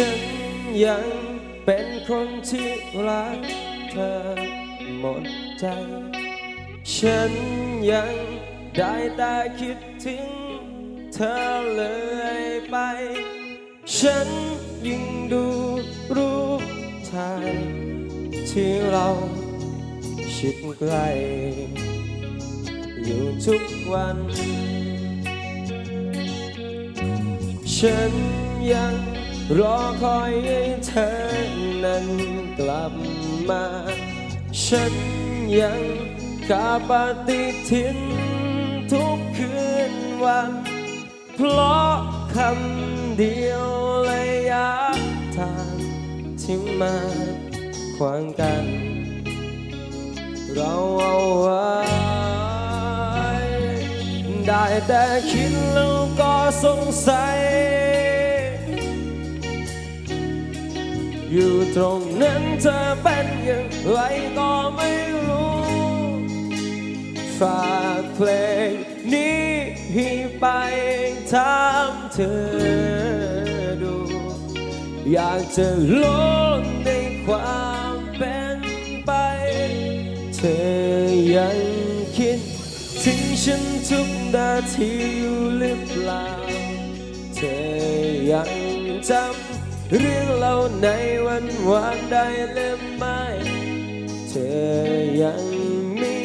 ฉันยังเป็นคนที่รักเธอหมดใจ ฉันยังได้แต่คิดถึงเธอเลยไป ฉันยิ่งดูรูปถ่ายที่เราชิดใกล้ อยู่ทุกวัน ฉันยัง รอคอยให้เธอนั้นกลับมา ฉันยังกาปฏิทินทุกคืนวัน เพราะคำเดียวและยากทางที่มาขวางกัน เราเอาไว้ได้แต่คิดแล้วก็สงสัย อยู่ตรงนั้นเธอเป็นอย่างไรก็ไม่รู้ ฝากเพลงนี้ให้ไปถามเธอดู อยากจะลดในความเป็นไป เธอยังคิดถึงฉันทุกนาทีอยู่หรือเปล่า เธอยังจำ เรื่องเราในวันวานได้หรือไม่ เธอยังมี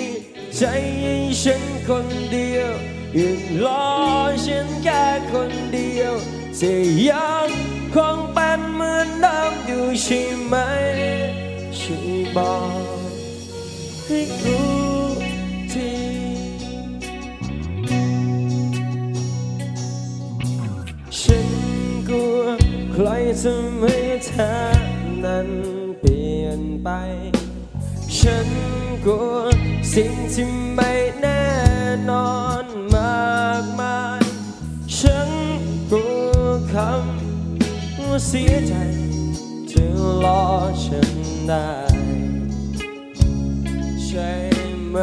ใจให้ฉันคนเดียวยืนรอฉันแค่คนเดียวจะยังคงเป็นเหมือนเดิมอยู่ใช่ไหมช่วยบอก ทำให้เธอนั้นเปลี่ยนไป ฉันกลัวสิ่งที่ไม่แน่นอนมากมาย ฉันกลัวคำว่าเสียใจจะรอฉันได้ ใช่ไหม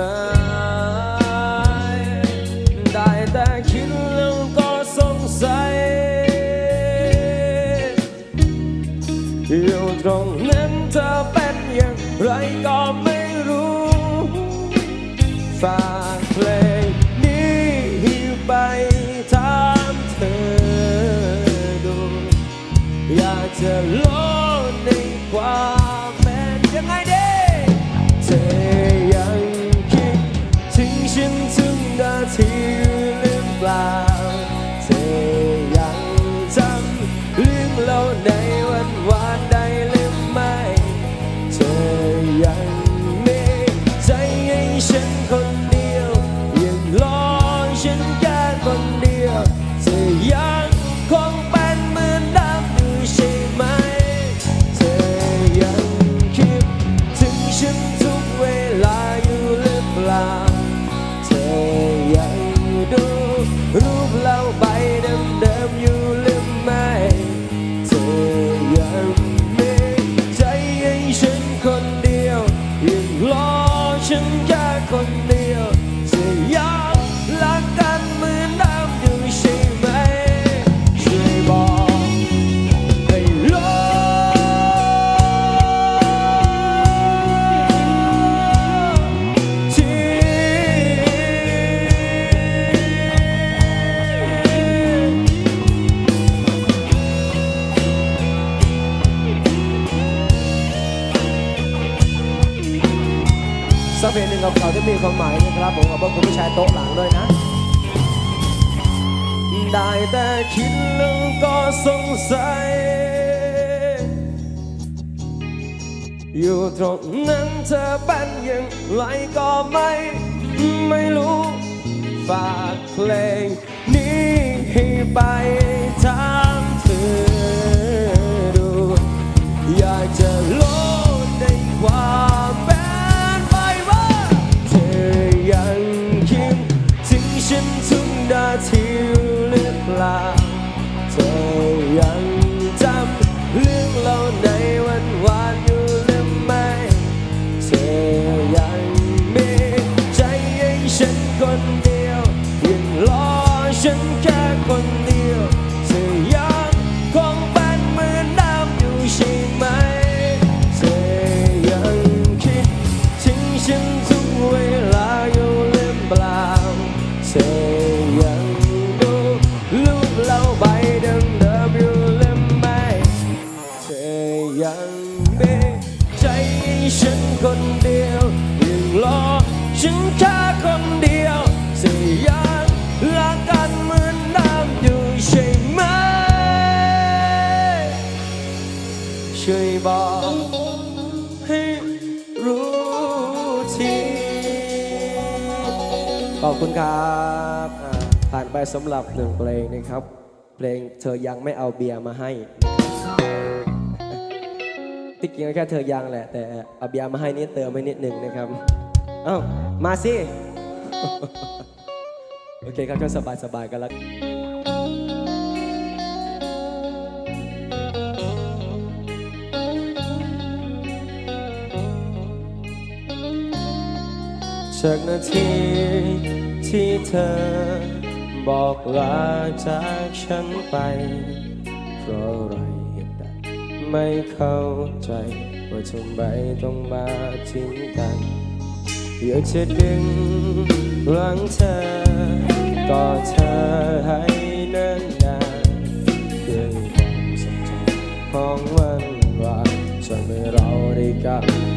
รู สักเพลงหนึ่งกับเขาที่มีความหมายนะครับผมขอบคุณคุณผู้ชายโต๊ะหลังด้วยนะ ได้แต่คิดแล้วก็สงสัย อยู่ตรงนั้นเธอเป็นอย่างไรก็ไม่ ไม่รู้ ฝากเพลงนี้ให้ไปถามเธอดู อยากจะลดในควา คุณครับผ่านไปสำหรับหนึ่งเพลงนะครับ เพลงเธอยังไม่เอาเบียร์มาให้ที่จริงก็แค่เธอยังแหละ แต่เอาเบียร์มาให้นี่เติมไปนิดหนึ่งนะครับเอ้ามาสิ โอเคครับก็สบายๆกันแล้วจากนาที ที่เธอ บอกลาจากฉันไป เพราะอะไรเหตุใดไม่เข้าใจ ว่าทำไมต้องมาทิ้งกัน อยากจะดึงหลังเธอกอดเธอให้นานนานๆด้วยความทรงจของวันวานจะไม่เราได้กลับ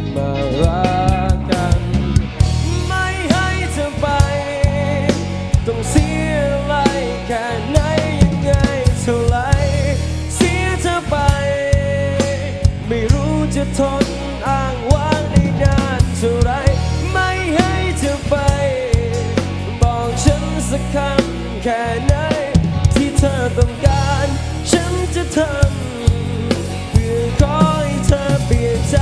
แค่ไหน ที่เธอต้องการ ฉันจะทำเพื่อขอให้เธอเปลี่ยนใจ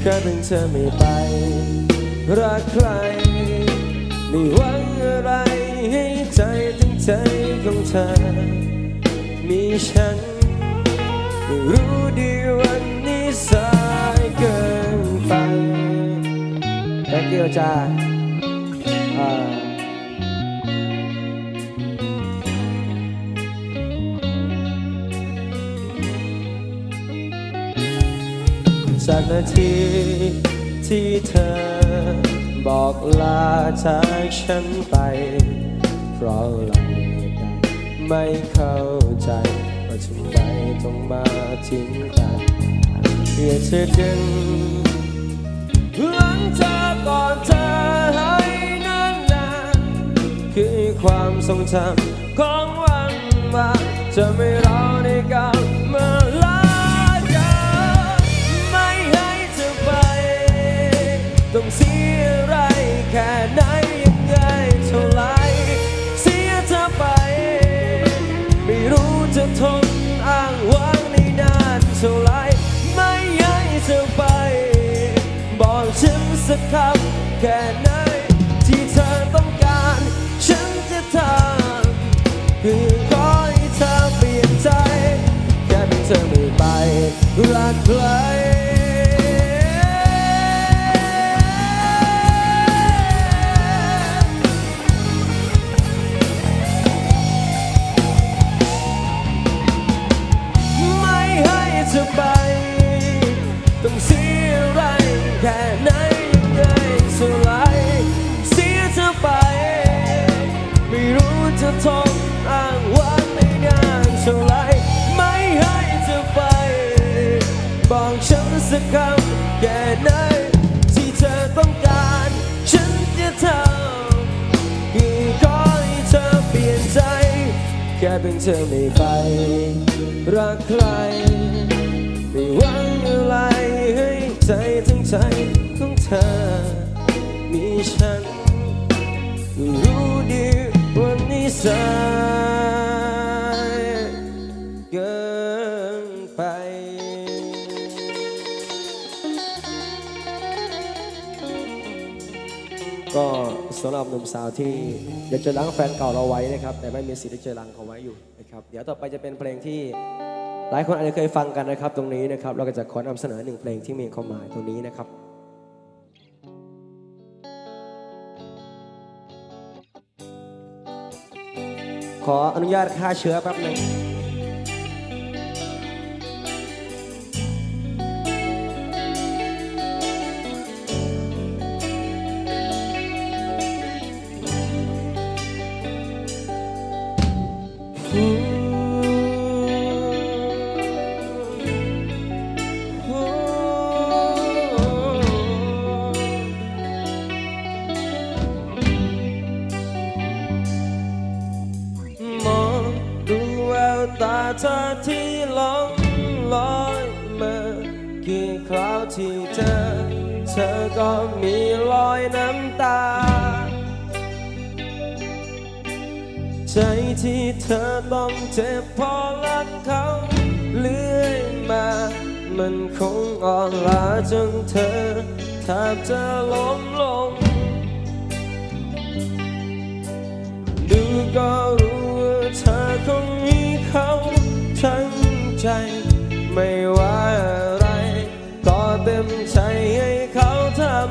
แค่เพียงเธอไม่ไป รักใคร ไม่หวังอะไรให้ใจทั้งใจของเธอ มีฉัน รู้ดีวันนี้สายเกินไป Thank you จ้า อ่าจากนาทีที่เธอบอกลาจากฉันไป เพราะอะไรใดไม่เข้าใจว่าทำไมต้องมาทิ้งกันอยากจะดึงหลังเธอก่อนเธอให้นานๆคือความทรงจำของวันวานจะไม่ราได้กาล ต้องเสียอะไรแค่ไหนยังไงเท่าไรเสียเธอไป ไม่รู้จะทนอ้างว้างในนานเท่าไรไม่ให้เธอไป บอกฉันสักคำแค่ไหนที่เธอต้องการ ฉันจะทำคือขอให้เธอเปลี่ยนใจแค่เป็นเธอไม่ไปรักใคร สักคำแค่ไหนที่เธอต้องการ ฉันจะทำคือขอให้เธอเปลี่ยนใจ แค่เพียงเธอไม่ไป รักใคร ไม่หวังอะไรให้ใจทั้งใจของเธอ มีฉันรู้ดีว่านิสัยำหรับหนุ่มสาวที่อยากจะล้างแฟนเก่าเราไว้นะครับ แต่ไม่มีสิทธิ์ที่จะล้างเขาไว้อยู่นะครับ เดี๋ยวต่อไปจะเป็นเพลงที่หลายคนอาจจะเคยฟังกันนะครับ ตรงนี้นะครับ เราก็จะขอนำเสนอหนึ่งเพลงที่มีความหมายตรงนี้นะครับขออนุญาตฆ่าเชื้อแป๊บหนึ่ง เธอที่ลงลอยมากี่คราวที่เจอ เธอก็มีรอยน้ำตา ใจที่เธอต้องเจ็บเพอรักเขาเลื่อยมา มันคงอ่อนล้าจนเธอแทบจะล้มลง ดูก็รู้ว่าเธอคงมีเขา ทั้งใจ ไม่ว่าอะไร ก็เต็มใจให้เขาทำ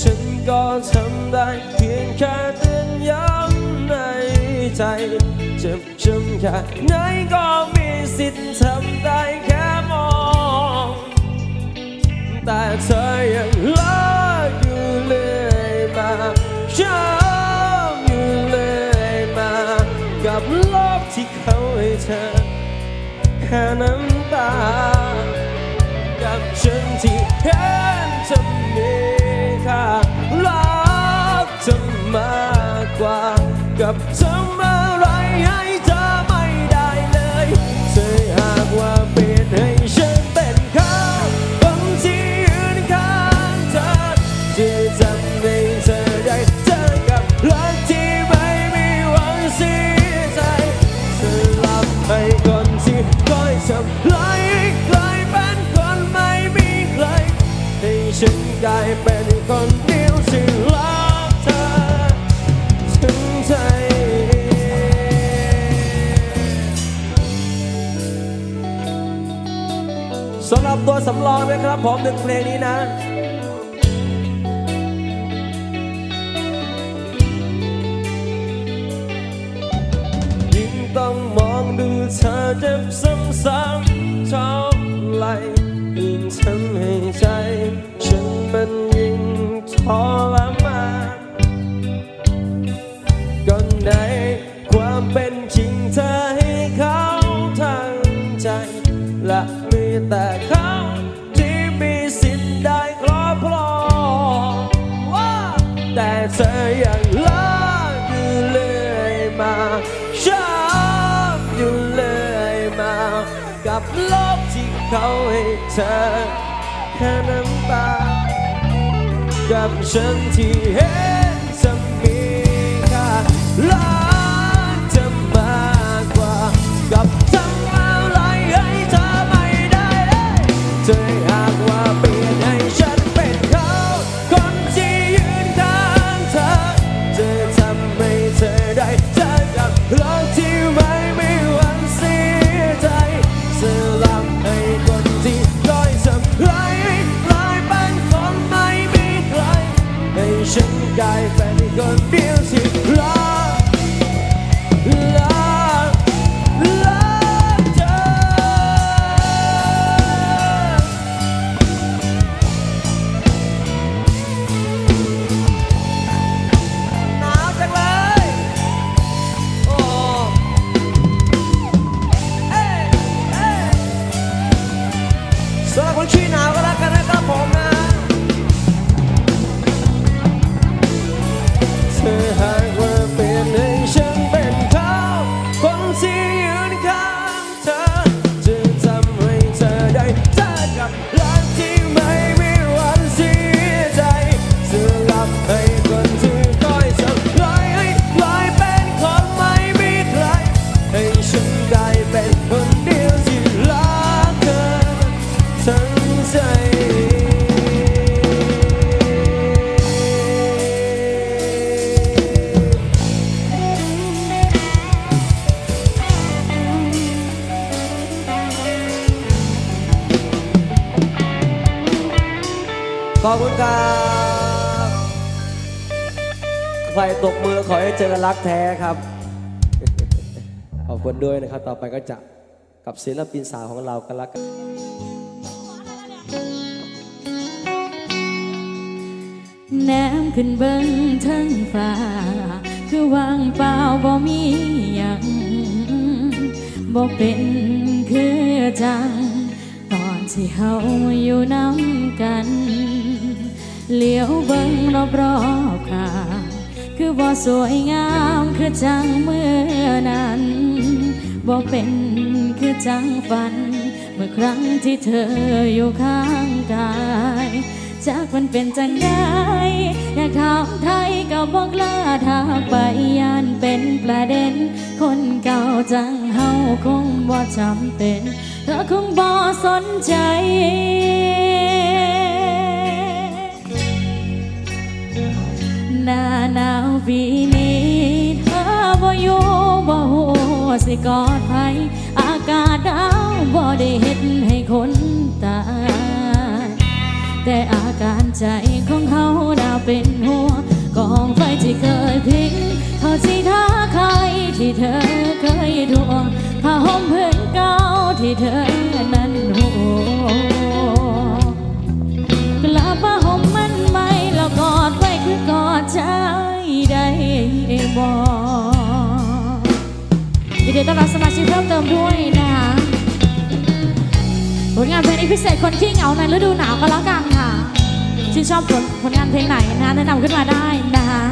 ฉันก็ทำได้เพียงแค่เตือนย้ำในใจ เจ็บช้ำแค่ไหนก็มีสิทธิ์ทำได้แค่มอง แต่เธอยังรัก เธอ แค่น้ำตา กับฉันที่ สำหรับตัวสำรองนะครับผมหนึ่งเพลงนี้นะยิ่งต้องมองดูเธอเจ็บซ้ำๆเท่าไหรยิ่งทำให้ใจ ฉันมันยิ่งทรมานก่อนในความเป็นจริงเธอให้เขาทั้งใจและ เธอแค่น้ำตากับฉันที่เห็นจะมีค่าลักเธอมากกว่ากับทำอะไรให้เธอไม่ได้เลยเธอหากว่าเปลี่ยน รตกมือขอให้เจอรักแท้ครับ ขอบคุณด้วยนะครับ ต่อไปก็จะกับศิลปินสาวของเรากันละกันแนมขึ้นเบิ้งทั้งฟ้า คือวางเปล่าบ่มีหยังบ่เป็นคือจัง ตอนที่เฮาอยู่น้ำกัน เหลียวเบิ่งรอบรอบๆข้าง คือบ่สวยงามคือจังเมื่อนั้นบ่เป็นคือจังฝัน เมื่อครั้งที่เธออยู่ข้างกายจากมันเป็นจังได้อยากถามไทยก็บอกลาทางไปยานเป็นประเด็น คนเก่าจังเฮาคงบ่จำเป็นเธอคงบ่สนใจ หน้าหนาวปีนี้เธอบ่อยู่บ่ฮู้สิกอดไผอากาศหนาวบ่ได้เฮ็ดให้คนตายแต่อาการใจของเขาดาวเป็นหัวกองไฟที่เคยพิงเขาที่ท้าใครที่เธอเคยทวงผ้าห่มพื้นเก่าที่เธอ ดีต้อนรับสมาชิกเพิ่มเติมด้วยนะคะผลงานเพลงนี้พิเศษคนที่เหงาในฤดูหนาวก็แล้วกันค่ะชื่นชอบผลผลงานเพลงไหนนะแนะนำขึ้นมาได้นะคะ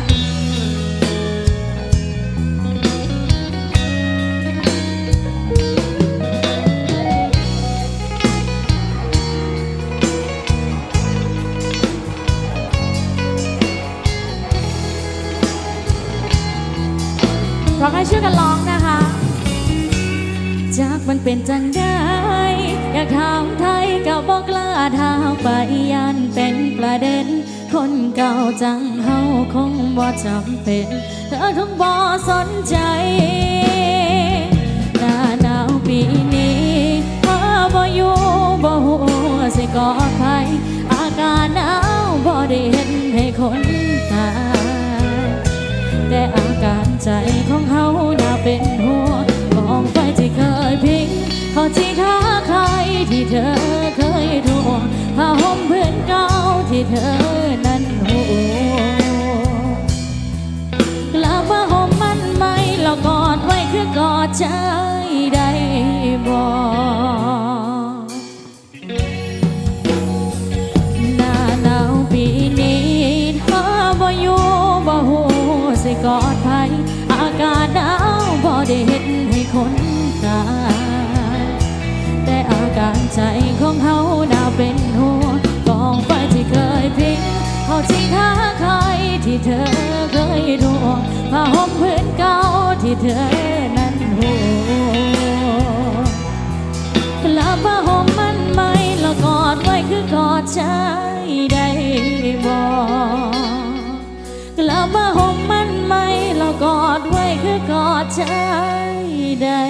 เราให้ช่วยกันร้องนะคะ จากมันเป็นจังได้ อยากถามไทยก็บอกกล้าทางไปยันเป็นประเด็น คนเก่าจังเฮาคงบ่จำเป็น เธอคงบ่สนใจ หน้าหนาวปีนี้เธอบ่อยู่บ่ฮู้สิกอดใครอากาศหนาวบ่ได้เห็นให้คนตายแต่อาการใจ ใจได้บอกหน้าหนาวปีนี้เธอบ่อยู่บ่ฮู้สิกอดไผอากาศหนาวบ่ได้เฮ็ดให้คนตายแต่อาการใจของเฮาน่าเป็นห่วงกองไฟที่เคยพิงเขาที่ท้าใครที่เธอเคยทวงผ้าห่มพื้นเก่าที่เธอ คือกอดใจได้บอกกลับมาห่มมันไหมเรากอดไว้คือกอดใจได้